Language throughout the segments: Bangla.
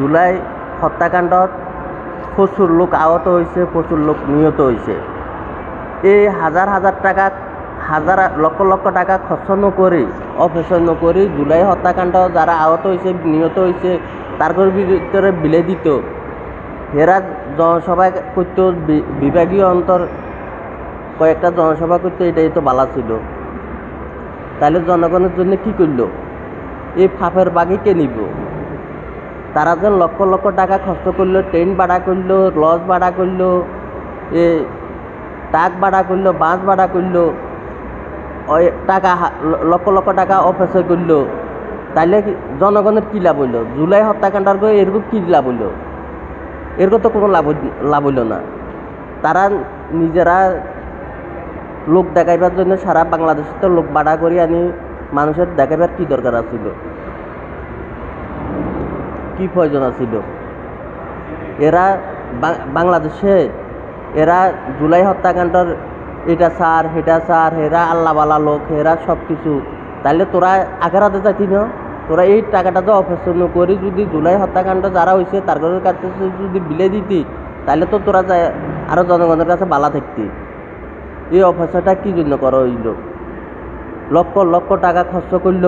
জুলাই হত্যাকাণ্ডত প্রচুর লোক আহত হয়েছে প্রচুর লোক নিহত হয়েছে এই হাজার হাজার টাকা হাজার লক্ষ লক্ষ টাকা খরচ নকরি অপচয় নকরি জুলাই হত্যাকাণ্ড যারা আহত হয়েছে নিহত হয়েছে তার ভিতরে বিলে দিত এরা জনসভা করতো বিভাগীয় অন্তর কয়েকটা জনসভা করতে এটাই তো বালা ছিল তাহলে জনগণের জন্য কি করল এই ফাঁপের বাগে কে নিব তারা যেন লক্ষ লক্ষ টাকা খরচ করল ট্রেন ভাড়া করল লজ ভাড়া করল, এ টাক ভাড়া করল বাস ভাড়া করল টাকা লক্ষ লক্ষ টাকা অপচয় করল। তাইলে কি- জনগণের কী লাভ হইল? জুলাই হত্যাকাণ্ডার করে এরকম কী লাভ হইল? এরকম তো কোনো লাভ লাভ হইল না। তারা নিজেরা লোক দেখাইবার জন্য সারা বাংলাদেশে তো লোক ভাড়া করি আনি, মানুষের দেখাইবার কি দরকার আছিল? কি প্রয়োজন আছিল? এরা বাংলাদেশে, এরা জুলাই হত্যাকাণ্ডর এটা সার হেটা সার হেরা আল্লাহওয়ালা লোক, হেরা সব কিছু তাহলে তোরা আগারাতে যাইতি না? তোরা এই টাকাটা তো অপচয় করি যদি জুলাই হত্যাকাণ্ড যারা হয়েছে তার কাছে যদি বিলে দিতি তাহলে তো তোরা যায় আরও জনগণের কাছে বালা থাকতি। এই অপচয়টা কী জন্য করা হইল? লক্ষ লক্ষ টাকা খরচ করল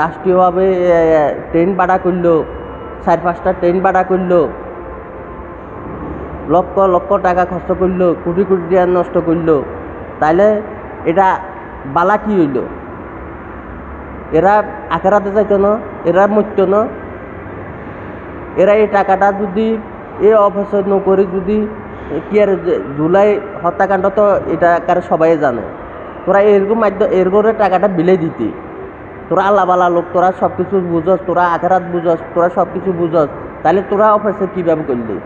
রাষ্ট্রীয়ভাবে ট্রেন ভাড়া করল চার পাঁচটা ট্রেন ভাড়া করল। লক্ষ লক্ষ টাকা খরচ করল, কোটি কোটি টাকা নষ্ট করল। তাইলে এটা বালা কি হইল? এরা আখেরাতে যাইতো না, এরা মরতো না। এরা এই টাকাটা যদি এ অপচয় নকরে যদি কি আর জুলাই হত্যাকাণ্ড তো এটা কারে সবাই জানে। তোরা এরকম মাধ্যম এর করে টাকাটা বিলে দিতি। তোরা আল্লাহ লোক, তোরা সব কিছু বুঝস, তোরা আঘাত বুঝস, তোরা সব কিছু বুঝস, তাহলে তোরা অফিসে কীভাবে করলি?